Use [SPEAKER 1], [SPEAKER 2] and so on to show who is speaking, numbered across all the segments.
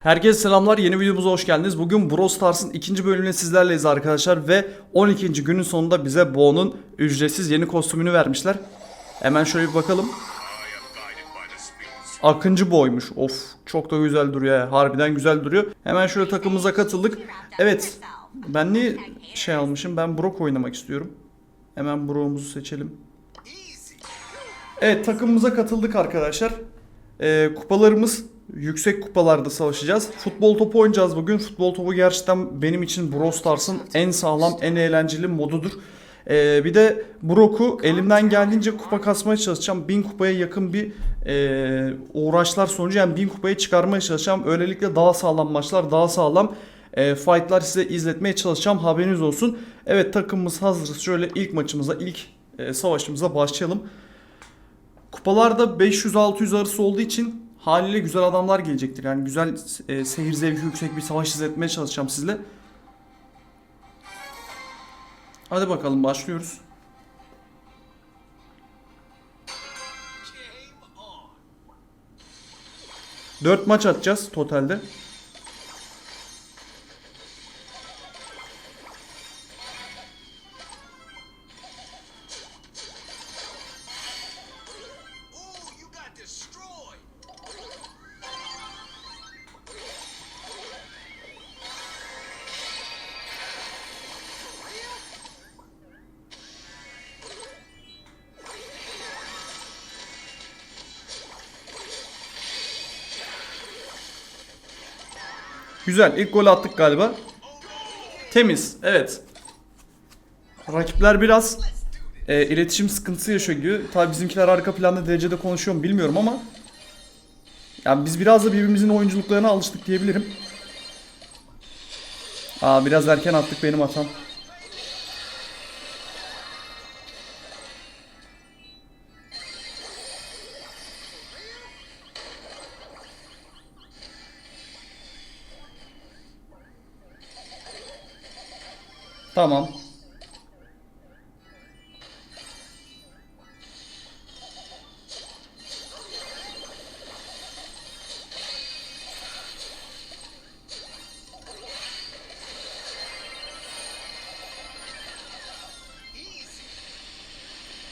[SPEAKER 1] Herkese selamlar. Yeni videomuza hoş geldiniz. Bugün Brawl Stars'ın ikinci bölümüne sizlerleyiz arkadaşlar ve 12. günün sonunda bize Bo'nun ücretsiz yeni kostümünü vermişler. Hemen şöyle bir bakalım. Akıncı boymuş. Of çok da güzel duruyor ya. Harbiden güzel duruyor. Hemen şöyle takımımıza katıldık. Evet. Ben niye şey almışım? Ben Brock oynamak istiyorum. Hemen Brock'umuzu seçelim. Evet takımımıza katıldık arkadaşlar. Ee, kupalarımız yüksek kupalarda savaşacağız. Futbol topu oynayacağız bugün. Futbol topu gerçekten benim için Brawl Stars'ın en sağlam, en eğlenceli modudur. Ee, bir de Brock'u elimden geldiğince kupa kasmaya çalışacağım. 1000 kupaya yakın bir e, uğraşlar sonucu yani 1000 kupaya çıkarmaya çalışacağım. Öylelikle daha sağlam maçlar, daha sağlam e, fightlar size izletmeye çalışacağım. Haberiniz olsun. Evet takımımız hazırız. Şöyle ilk maçımıza, ilk e, savaşımıza başlayalım. Kupalarda 500-600 arası olduğu için haliyle güzel adamlar gelecektir. Yani güzel e, seyir zevki yüksek bir savaş izletmeye çalışacağım sizle. Hadi bakalım başlıyoruz. Dört maç atacağız totalde. Güzel. ilk golü attık galiba. Temiz. Evet. Rakipler biraz e, iletişim sıkıntısı yaşıyor gibi. Tabii bizimkiler arka planda derecede konuşuyor mu bilmiyorum ama yani biz biraz da birbirimizin oyunculuklarına alıştık diyebilirim. Aa biraz erken attık benim hatam. Tamam.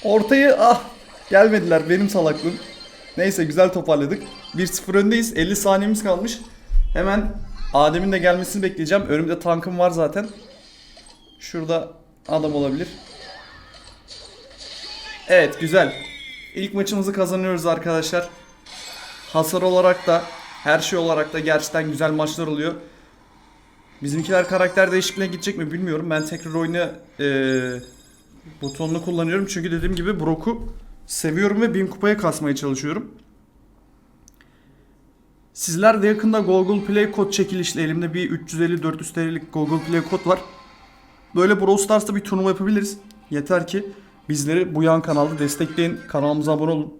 [SPEAKER 1] Ortayı ah gelmediler benim salaklığım. Neyse güzel toparladık. 1-0 öndeyiz. 50 saniyemiz kalmış. Hemen Adem'in de gelmesini bekleyeceğim. Önümde tankım var zaten. Şurada adam olabilir. Evet güzel. İlk maçımızı kazanıyoruz arkadaşlar. Hasar olarak da her şey olarak da gerçekten güzel maçlar oluyor. Bizimkiler karakter değişikliğine gidecek mi bilmiyorum. Ben tekrar oyunu eee butonunu kullanıyorum. Çünkü dediğim gibi Brock'u seviyorum ve 1000 kupaya kasmaya çalışıyorum. Sizler de yakında Google Play kod çekilişle elimde bir 350-400 TL'lik Google Play kod var. Böyle Brawl Stars'ta bir turnuva yapabiliriz. Yeter ki bizleri bu yan kanalda destekleyin. Kanalımıza abone olun.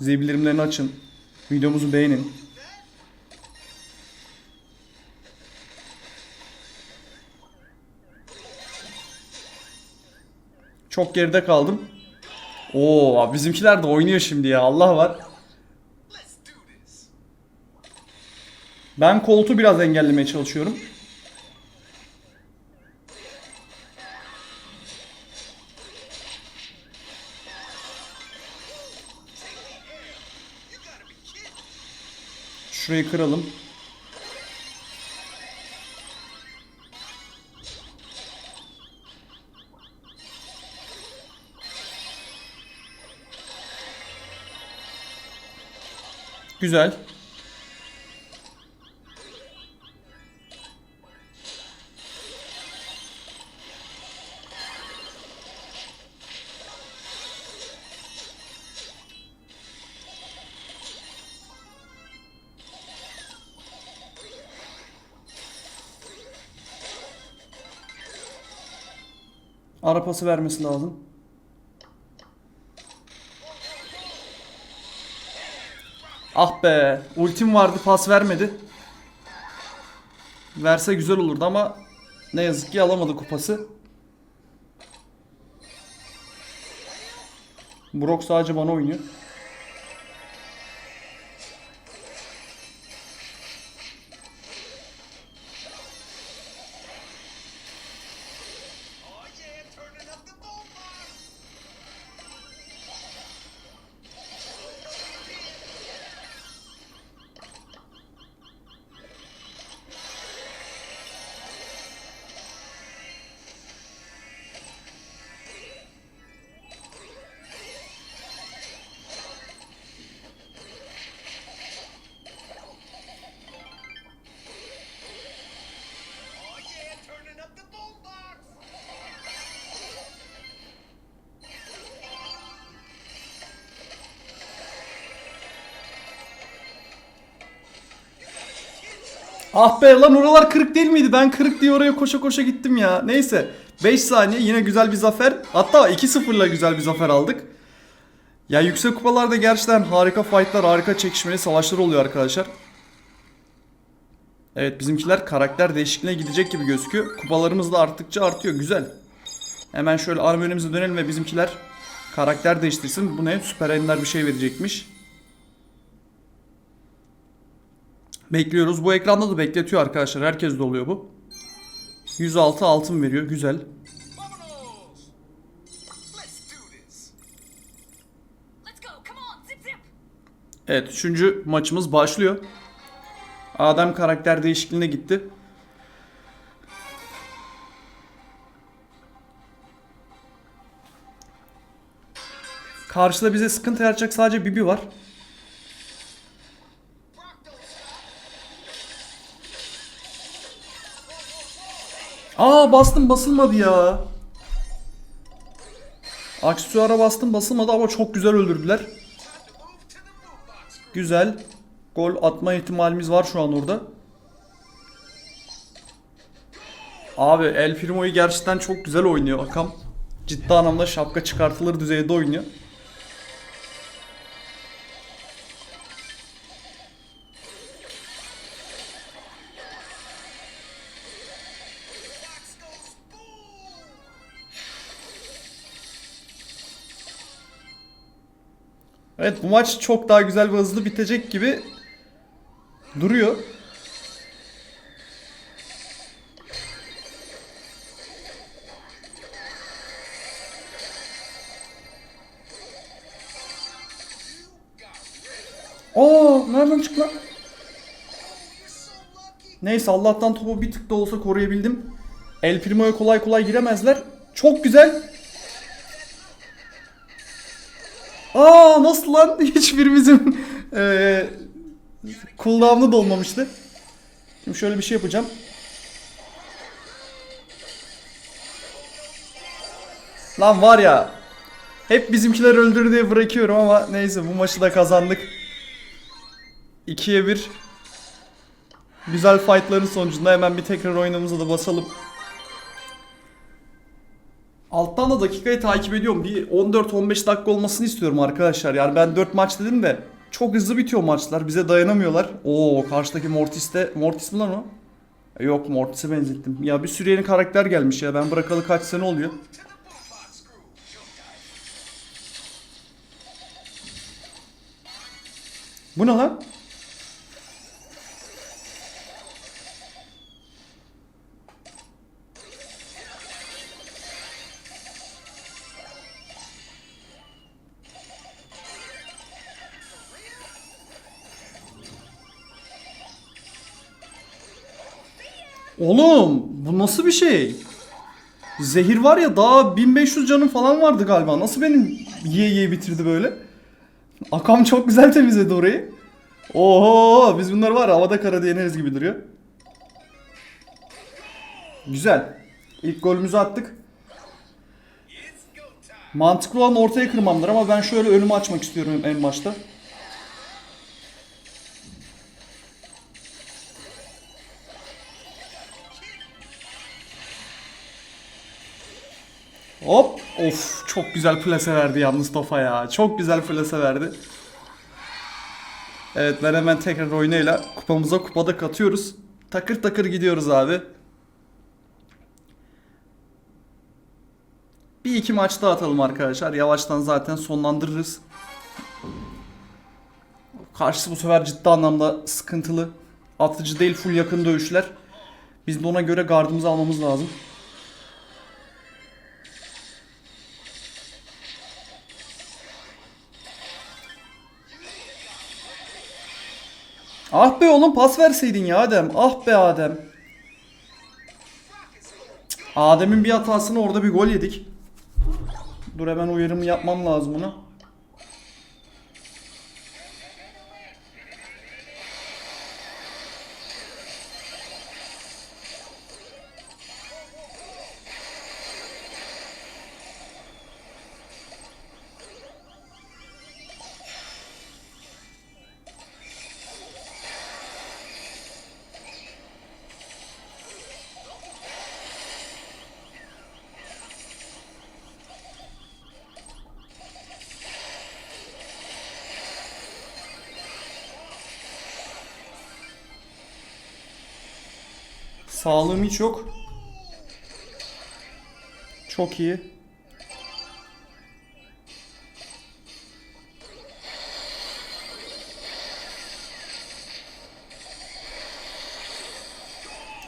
[SPEAKER 1] Zil bildirimlerini açın. Videomuzu beğenin. Çok geride kaldım. Oo bizimkiler de oynuyor şimdi ya. Allah var. Ben koltuğu biraz engellemeye çalışıyorum. Şurayı kıralım. Güzel. Pası vermesi lazım. Ah be, ultim vardı pas vermedi. Verse güzel olurdu ama ne yazık ki alamadı kupası. Brock sadece bana oynuyor. Ah be lan oralar kırık değil miydi? Ben kırık diye oraya koşa koşa gittim ya. Neyse. 5 saniye yine güzel bir zafer. Hatta 2-0'la güzel bir zafer aldık. Ya yüksek kupalarda gerçekten harika fightlar, harika çekişmeli savaşlar oluyor arkadaşlar. Evet bizimkiler karakter değişikliğine gidecek gibi gözüküyor. Kupalarımız da arttıkça artıyor. Güzel. Hemen şöyle arma önümüze dönelim ve bizimkiler karakter değiştirsin. Bu ne? Süper Ender bir şey verecekmiş. Bekliyoruz. Bu ekranda da bekletiyor arkadaşlar. Herkes de oluyor bu. 106 altın veriyor. Güzel. Evet. Üçüncü maçımız başlıyor. Adem karakter değişikliğine gitti. Karşıda bize sıkıntı yaratacak sadece Bibi var. Aa bastım basılmadı ya. Aksesuara bastım basılmadı ama çok güzel öldürdüler. Güzel. Gol atma ihtimalimiz var şu an orada. Abi El Primo'yu gerçekten çok güzel oynuyor Akam. Ciddi anlamda şapka çıkartılır düzeyde oynuyor. Evet bu maç çok daha güzel ve hızlı bitecek gibi duruyor. Aa nereden çıktı lan? Neyse Allah'tan topu bir tık da olsa koruyabildim. El Primo'ya kolay kolay giremezler. Çok güzel. Aa nasıl lan? Hiçbirimizin eee cooldown'u da olmamıştı. Şimdi şöyle bir şey yapacağım. Lan var ya. Hep bizimkiler öldür diye bırakıyorum ama neyse bu maçı da kazandık. 2'ye 1 Güzel fightların sonucunda hemen bir tekrar oyunumuza da basalım. Alttan da dakikayı takip ediyorum. Bir 14-15 dakika olmasını istiyorum arkadaşlar. Yani ben 4 maç dedim de çok hızlı bitiyor maçlar. Bize dayanamıyorlar. Oo karşıdaki Mortis de... Mortis mi lan o? E, Yok Mortis'e benzettim. Ya bir sürü yeni karakter gelmiş ya. Ben bırakalı kaç sene oluyor. Bu ne lan? Oğlum bu nasıl bir şey? Zehir var ya daha 1500 canım falan vardı galiba. Nasıl benim yiye yiye bitirdi böyle? Akam çok güzel temizledi orayı. Oho biz bunlar var havada kara yeneriz gibi duruyor. Güzel. İlk golümüzü attık. Mantıklı olan ortaya kırmamdır ama ben şöyle önümü açmak istiyorum en başta. Hop. Of çok güzel plase verdi yalnız Tofa ya. Çok güzel plase verdi. Evet ben hemen tekrar oynayla kupamıza kupada katıyoruz. Takır takır gidiyoruz abi. Bir iki maç daha atalım arkadaşlar. Yavaştan zaten sonlandırırız. Karşısı bu sefer ciddi anlamda sıkıntılı. Atıcı değil full yakın dövüşler. Biz de ona göre gardımızı almamız lazım. Ah be oğlum pas verseydin ya Adem. Ah be Adem. Adem'in bir hatasını orada bir gol yedik. Dur hemen uyarımı yapmam lazım ona. Sağlığım hiç yok. Çok iyi.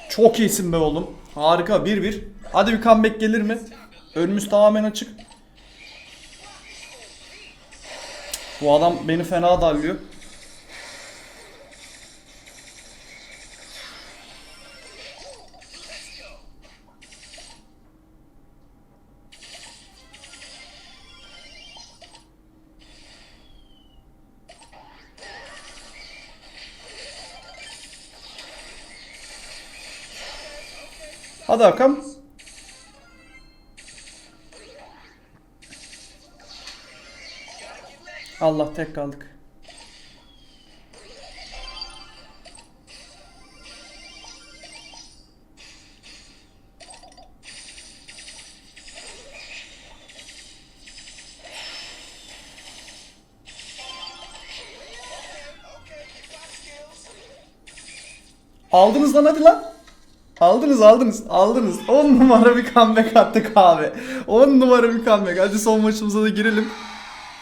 [SPEAKER 1] Çok iyisin be oğlum. Harika 1-1. Hadi bir comeback gelir mi? Önümüz tamamen açık. Bu adam beni fena darlıyor. Hadi Hakan. Allah tek kaldık. Aldınız lan hadi lan. Aldınız aldınız aldınız. 10 numara bir comeback attık abi. 10 numara bir comeback. Hadi son maçımıza da girelim.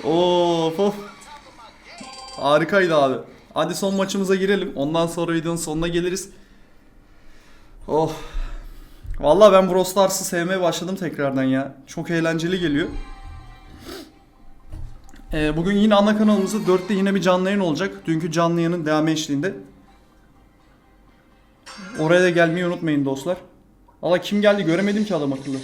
[SPEAKER 1] Of of. Harikaydı abi. Hadi son maçımıza girelim. Ondan sonra videonun sonuna geliriz. Oh. Vallahi ben Brawl Stars'ı sevmeye başladım tekrardan ya. Çok eğlenceli geliyor. Ee, bugün yine ana kanalımızda 4'te yine bir canlı yayın olacak. Dünkü canlı yayının devam eşliğinde. Oraya da gelmeyi unutmayın dostlar. Valla kim geldi göremedim ki adam akıllı.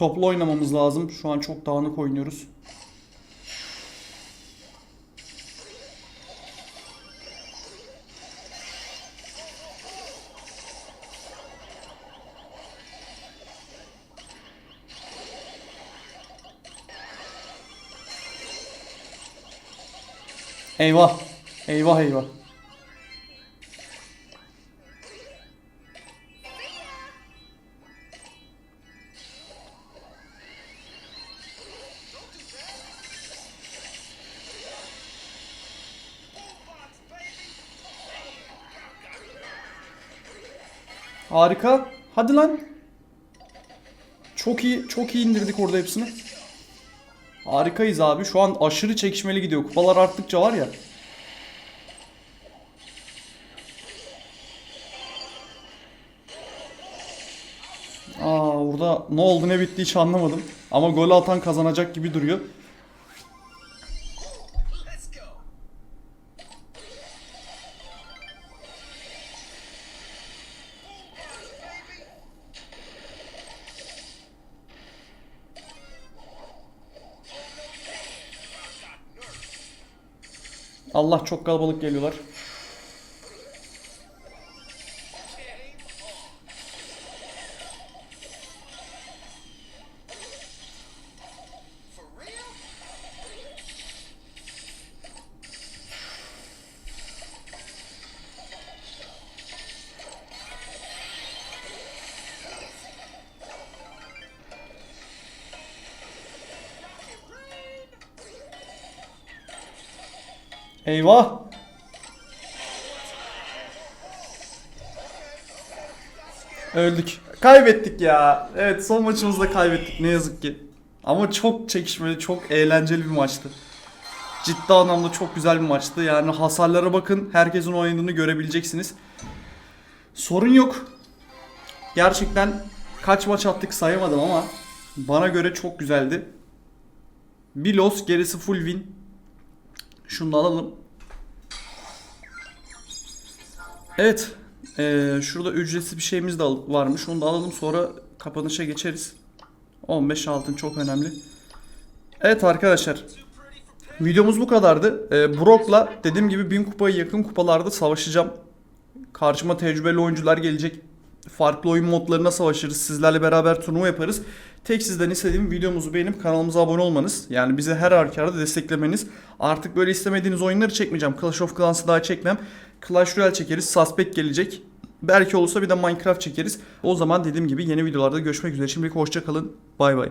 [SPEAKER 1] Toplu oynamamız lazım. Şu an çok dağınık oynuyoruz. Eyvah. Eyvah eyvah. Harika. Hadi lan. Çok iyi, çok iyi indirdik orada hepsini. Harikayız abi. Şu an aşırı çekişmeli gidiyor. Kupalar arttıkça var ya. Aa orada ne oldu ne bitti hiç anlamadım. Ama golü atan kazanacak gibi duruyor. Çok kalabalık geliyorlar. Eyvah. Öldük. Kaybettik ya. Evet son maçımızda kaybettik ne yazık ki. Ama çok çekişmeli, çok eğlenceli bir maçtı. Ciddi anlamda çok güzel bir maçtı. Yani hasarlara bakın. Herkesin oynadığını görebileceksiniz. Sorun yok. Gerçekten kaç maç attık sayamadım ama bana göre çok güzeldi. Bir loss gerisi full win. Şunu da alalım. Evet. Ee, şurada ücretsiz bir şeyimiz de varmış. Onu da alalım sonra kapanışa geçeriz. 15 altın çok önemli. Evet arkadaşlar. Videomuz bu kadardı. Ee, Brock'la dediğim gibi 1000 kupaya yakın kupalarda savaşacağım. Karşıma tecrübeli oyuncular gelecek. Farklı oyun modlarına savaşırız. Sizlerle beraber turnuva yaparız. Tek sizden istediğim videomuzu beğenip kanalımıza abone olmanız. Yani bizi her halükarda desteklemeniz. Artık böyle istemediğiniz oyunları çekmeyeceğim. Clash of Clans'ı daha çekmem. Clash Royale çekeriz. Suspect gelecek. Belki olursa bir de Minecraft çekeriz. O zaman dediğim gibi yeni videolarda görüşmek üzere. Şimdilik hoşça kalın. Bay bay.